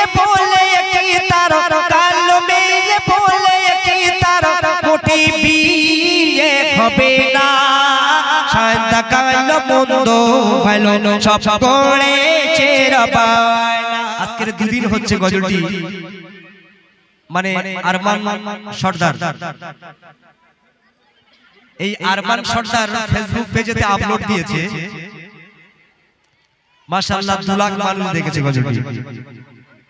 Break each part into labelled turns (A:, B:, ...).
A: মেয়ে বলে কি তার কালো মেয়ে বলে কি তার মোটি বিয়ে হবে না? সাদা কালো মন্দ ভালো সব করেছে রবানা। আজকের দুদিন হচ্ছে গজলটি। মানে আরমান সর্দার। এই আরমান সর্দার ফেসবুক পেজেতে আপলোড দিয়েছে। মাশাআল্লাহ দু লাখ মানুষ দেখেছে গজলটি।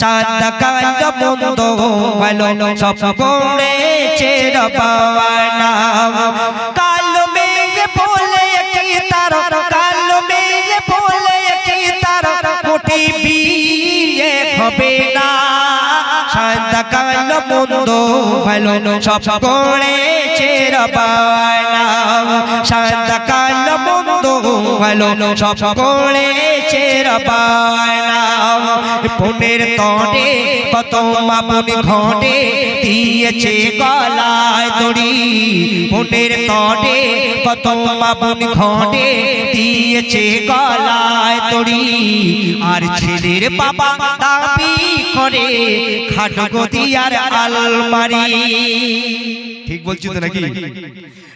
A: সাদা কালো মন্দ ভালো সব করেছে রবানা কালো মেয়ে বলে কি তার, কালো মেয়ে বলে কি তার, মোটি বিয়ে হবে না। সাদা কালো মন্দ ভালো সব করেছে রবানা সাদা কালো মন্দ ভালো সব করেছে রবানা পুনের তটে কত মামুনি ঘটে দিয়েছে গলায় দড়ি। পুনের তটে কত মামুনি ঘটে দিয়েছে গলায় দড়ি। আর ছেলের বাবা দাবি করে খাটগতি আর আলমারি। ঠিক বলছি তো নাকি?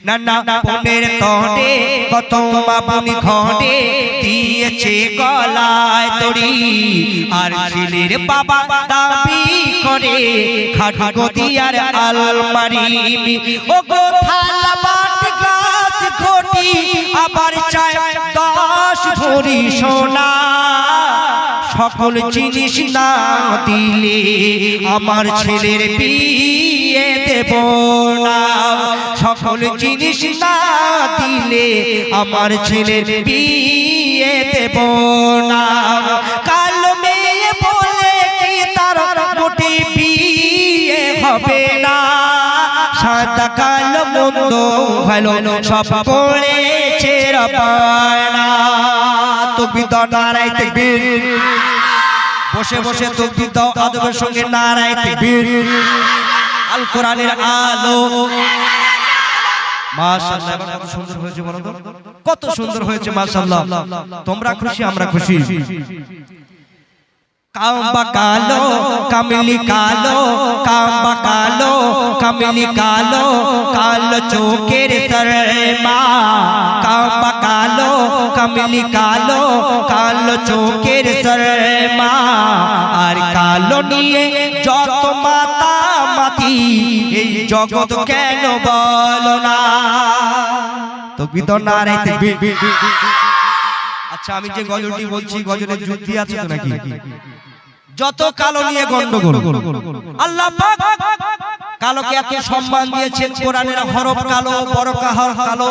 A: না না পনেরো তটে কত মামুনি ঘটে দিয়েছে গলায় দড়ি। আর ছেলের বাবা দাবি করে খাটগতি আর আলমারি ও গো থালা বাট গ্লাস ঘটি আবার চায় দশ ভরি সোনা। সকল জিনিস না দিলে আমার ছেলের বিয়ে। দেব না সকল জিনিস না দিলে আমার ছেলের বিয়ে দেব না কালো মেয়ে বলে কি তার মোটি বিয়ে হবে না? সাদা কালো মন্দ ভালো সব রবানা। তকবির দাও নারায় বসে বসে তকবির দাও আদবের সঙ্গে নারায় তকবির আল। কোরআনের আলো কত সুন্দর হয়েছে তোমরা খুশি, আমরা খুশি। কাম্বা কালো কামিলি কালো কাম্বা কালো কামিলি কালো কালো চোখের কাম্বা কালো কামিলি কালো কালো চোখের আর কালো নিয়ে যত মাতা মাতি এই জগৎ কেন বলো না? তো বিদর নারাই আচ্ছা আমি যে গজলটি বলছি, গজলের যুক্তি আছে তো নাকি? যত কালো নিয়ে গন্ডগোল। আল্লাহ পাক কালোকে এত সম্মান দিয়েছেন, কোরআনের হরফ কালো বড় কাহর কালো,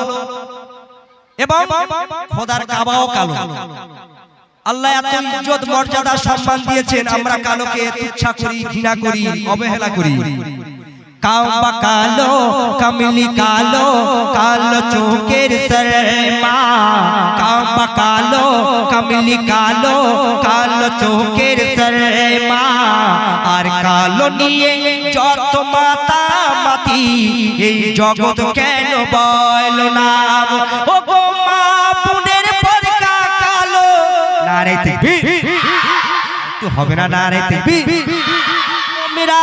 A: এবং খোদার কাবাও কালো। আল্লাহ এত ইজ্জত, মর্যাদা, সম্মান দিয়েছেন, আমরা কালোকে তুচ্ছা করি, ঘৃণা করি, অবহেলা করি। কাম্বা কালো কামিলি কালো কালো চোখের শর্মা কাবা কালো কামিলি কালো কালো চোখের শর্মা আর কালো নিয়ে যত মাতা মাতি, এই জগৎ কেন বল না? ও গো মা, পুনের পরকা কালো। নারে দেখবি তো হবে না, নারে দেখবি মেরা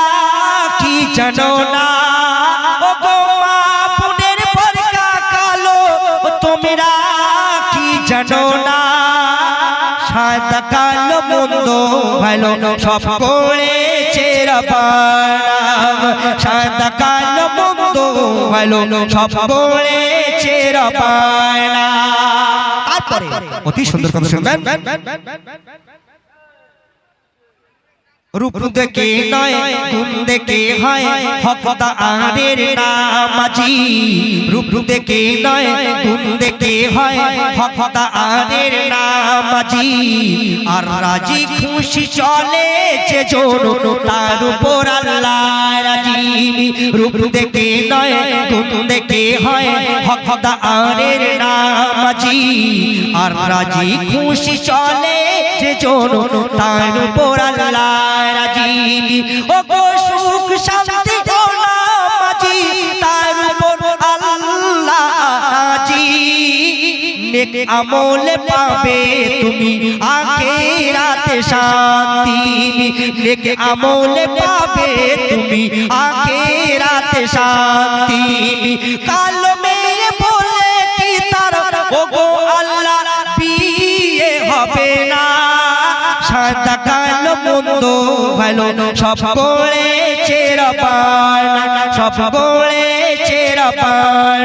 A: কি জানো না। ও গো মা পুনের পরকা কালো তোমরা কি জানো না? সাদা কালো মন্দ ভালো সব করেছে সাদা কালো মন্দ ভালো সব করেছে রবানা। তারপরে অতি সুন্দর কথা শুনবেন। রূপ দেখে নয় গুণ দেখে হয় হকতা আরের নাম নামাজি রূপ দেখে নয় গুণ দেখে হয় হকতা আদের নামাজি। আর রাজি খুশি চলে যে জোর তার উপর রূপ দেখে নয় গুণ দেখে হয় হকতা আদের নামাজি। আর রাজি খুশি চলে যে জোর তার উপর রাজি। ও সুখ নেক আমলে পাবে তুমি। আখেরাতে শান্তি নেক আমলে পাবে তুমি। আখেরাতে শান্তি কালো মেয়ে বলে কি তার? ও গো আল্লাহ, বিয়ে হবে না। সাদা কালো মন্দ ভালো সব করেছে রপান সব করেছে রপান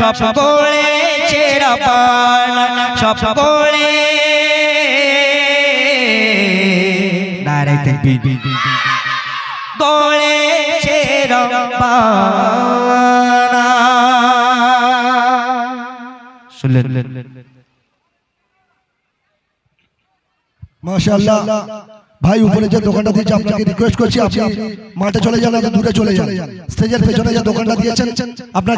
A: সব করেছে রপান সব করে নারে তাকবীর করেছে রপান শুনলেন?
B: মাশাআল্লাহ। ভাই, উপরে যে দোকানটা দিয়েছে, আপনাকে রিকোয়েস্ট করছি, আপনি মাঠে চলে যান দূরে চলে যান। স্টেজের পেছনে যে দোকানটা দিয়েছেন, আপনার